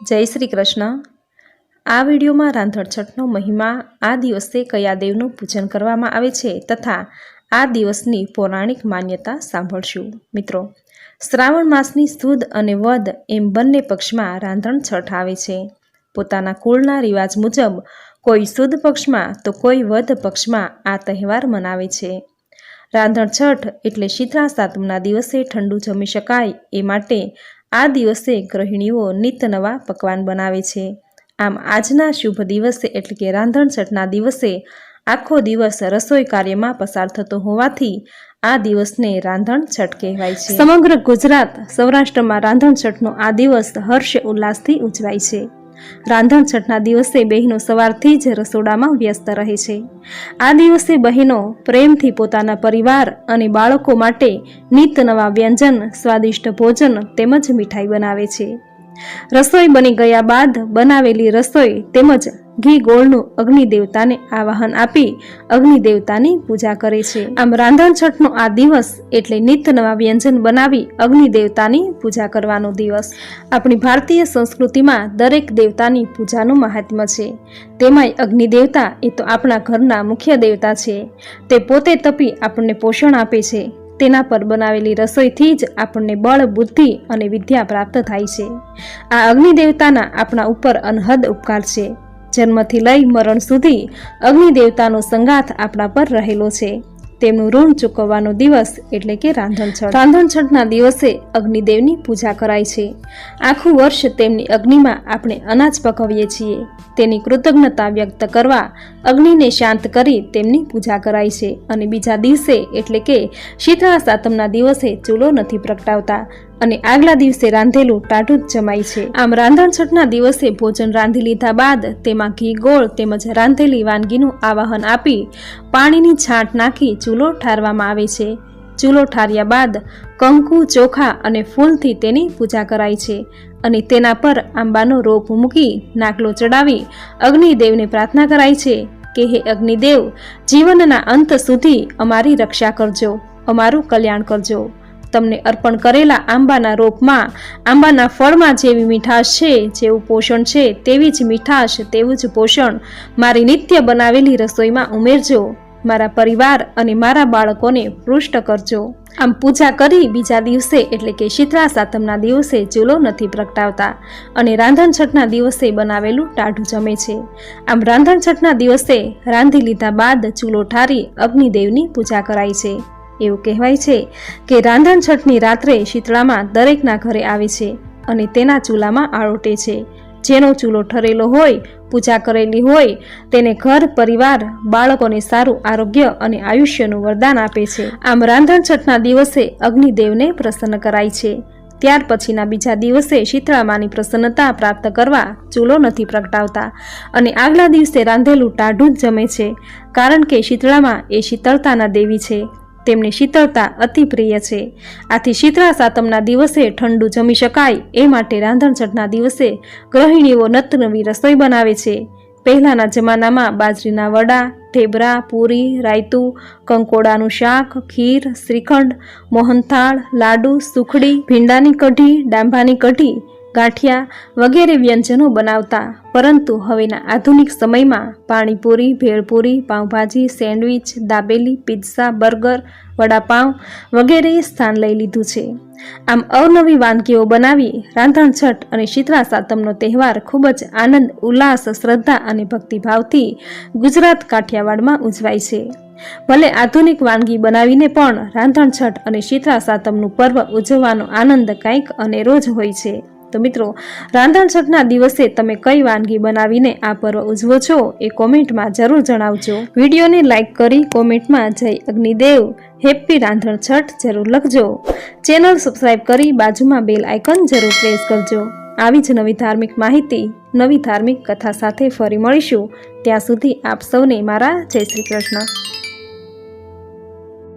જય શ્રી કૃષ્ણ. આ વિડીયોમાં રાંધણછઠનો મહિમા, આ દિવસે કયા દેવનું પૂજન કરવામાં આવે છે તથા આ દિવસની પૌરાણિક માન્યતા સાંભળશું. મિત્રો, શ્રાવણ માસની સુદ અને વદ એમ બંને પક્ષમાં રાંધણછઠ આવે છે. પોતાના કુળના રિવાજ મુજબ, કોઈ સુદ પક્ષમાં તો કોઈ વધ પક્ષમાં આ તહેવાર મનાવે છે. રાંધણછઠ એટલે શીતળા સાતમના દિવસે ઠંડુ જમી શકાય એ માટે આ દિવસે ગૃહિણીઓ નિત નવા પકવાન બનાવે છે. આમ આજના શુભ દિવસે એટલે કે રાંધણછઠના દિવસે આખો દિવસ રસોઈ કાર્યમાં પસાર થતો હોવાથી આ દિવસને રાંધણ છઠ કહેવાય છે. સમગ્ર ગુજરાત સૌરાષ્ટ્રમાં રાંધણ છઠનો આ દિવસ હર્ષ ઉલ્લાસથી ઉજવાય છે. રાંધણછઠના દિવસે બહેનો સવારથી જ રસોડામાં વ્યસ્ત રહે છે. આ દિવસે બહેનો પ્રેમથી પોતાના પરિવાર અને બાળકો માટે નિત નવા વ્યંજન, સ્વાદિષ્ટ ભોજન તેમજ મીઠાઈ બનાવે છે. રસોઈ બની ગયા બાદ બનાવેલી રસોઈ તેમજ ઘી ગોળનું અગ્નિ દેવતાને આવાહન આપી અગ્નિ દેવતાની પૂજા કરે છે. આમ રાંધણ છઠનો આ દિવસ એટલે નિત નવા વ્યંજન બનાવી અગ્નિ દેવતાની પૂજા કરવાનો દિવસ. આપણી ભારતીય સંસ્કૃતિમાં દરેક દેવતાની પૂજાનું મહાત્મ્ય છે. તેમાંય અગ્નિ દેવતા એ તો આપણા ઘરના મુખ્ય દેવતા છે. તે પોતે તપી આપણને પોષણ આપે છે. તેના પર બનાવેલી રસોઈથી જ આપણને બળ, બુદ્ધિ અને વિદ્યા પ્રાપ્ત થાય છે. આ અગ્નિદેવતાના આપણા ઉપર અનહદ ઉપકાર છે જન્મથી લઈ મરણ સુધી અગ્નિ દેવતાનો સંગાથ આપણા પર રહેલો છે. તેમનું ઋણ ચૂકવવાનો દિવસ એટલે કે રાંધણછઠ રાંધણછઠના દિવસે અગ્નિદેવની પૂજા કરાય છે. આખું વર્ષ તેમની અગ્નિમાં આપણે અનાજ પકવીએ છીએ. તેની કૃતજ્ઞતા વ્યક્ત કરવા અગ્નિને શાંત કરી તેમની પૂજા કરાય છે. અને બીજા દિવસે એટલે કે શીતળા સાતમના દિવસે ચૂલો નથી પ્રગટાવતા. અને આગલા દિવસે રાંધેલું ટાઢું જ જમાય છે. આમ રાંધણછઠના દિવસે ભોજન રાંધી લીધા બાદ તેમાં ઘી ગોળ તેમજ રાંધેલી વાનગીનું આવાહન આપી પાણીની છાંટ નાખી ચૂલો ઠારવામાં આવે છે. ચૂલો ઠાર્યા બાદ કંકુ, ચોખા અને ફૂલથી તેની પૂજા કરાય છે અને તેના પર આંબાનો રોપ મૂકી નાગલો ચડાવી અગ્નિદેવને પ્રાર્થના કરાય છે કે હે અગ્નિદેવ, જીવનના અંત સુધી અમારી રક્ષા કરજો, અમારું કલ્યાણ કરજો. તમને અર્પણ કરેલા આંબાના રોપમાં, આંબાના ફળમાં જેવી મીઠાશ છે, જેવું પોષણ છે, તેવી જ મીઠાશ, તેવું જ પોષણ. મારી નિત્ય બનાવેલી રસોઈમાં ઉમેરજો. મારા પરિવાર અને મારા બાળકોને પૃષ્ટ કરજો. આમ પૂજા કરી બીજા દિવસે, એટલે કે શીતળા સાતમના દિવસે, ચૂલો નથી પ્રગટાવતા. અને રાંધણછઠના દિવસે બનાવેલું ટાઢું જમે છે. આમ રાંધણછઠના દિવસે રાંધી લીધા બાદ ચૂલો ઠારી અગ્નિદેવની પૂજા કરાય છે. એવું કહેવાય છે કે રાંધણછઠની રાત્રે શીતળામાં દરેકના ઘરે આવે છે અને તેના ચૂલામાં આળોટે છે. જેનો ચૂલો ઠરેલો હોય, પૂજા કરેલી હોય, તેને ઘર, પરિવાર, બાળકોને સારું આરોગ્ય અને આયુષ્યનું વરદાન આપે છે. આમ રાંધણછઠના દિવસે અગ્નિદેવને પ્રસન્ન કરાય છે. ત્યાર પછીના બીજા દિવસે શીતળામાની પ્રસન્નતા પ્રાપ્ત કરવા ચૂલો નથી પ્રગટાવતા અને આગલા દિવસે રાંધેલું ટાઢું જ જમે છે. કારણ કે શીતળામાં એ શીતળતાના દેવી છે. તેમને શીતળતા અતિ પ્રિય છે. આથી શીતળા સાતમના દિવસે ઠંડુ જમી શકાય એ માટે રાંધણછઠના દિવસે ગૃહિણીઓ નતનવી રસોઈ બનાવે છે. પહેલાંના જમાનામાં બાજરીના વડા, ઢેબરા, પૂરી, રાયતું, કંકોડાનું શાક, ખીર, શ્રીખંડ, મોહનથાળ, લાડુ, સુખડી, ભીંડાની કઢી, ડાંભાની કઢી ગાંઠિયા વગેરે વ્યંજનો બનાવતા. પરંતુ હવેના આધુનિક સમયમાં panipuri, bhelpuri, pav bhaji, sandwich, dabeli pizza burger, vada pav વગેરેએ સ્થાન લઈ લીધું છે. આમ અવનવી વાનગીઓ બનાવી રાંધણછઠ અને શીતળા સાતમનો તહેવાર ખૂબ જ આનંદ, ઉલ્લાસ, શ્રદ્ધા અને ભક્તિભાવથી ગુજરાત કાઠિયાવાડમાં ઉજવાય છે. ભલે આધુનિક વાનગી બનાવીને પણ રાંધણછઠ અને શીતળા સાતમનું પર્વ ઉજવવાનો આનંદ કંઈક અનેરો જ હોય છે. તો મિત્રો રાંધણછઠના દિવસે તમે કઈ વાનગી બનાવીને આ પર્વ ઉજવો છો એ કોમેન્ટમાં જરૂર જણાવજો. વિડીયોને લાઇક કરી કોમેન્ટમાં જય અગ્નિદેવ, હેપ્પી રાંધણછઠ જરૂર લખજો. ચેનલ સબસ્ક્રાઇબ કરી બાજુમાં બેલ આઇકન જરૂર પ્રેસ કરજો. આવી જ નવી ધાર્મિક માહિતી, નવી ધાર્મિક કથા સાથે ફરી મળીશું. ત્યાં સુધી આપ સૌને મારા જય શ્રી કૃષ્ણ.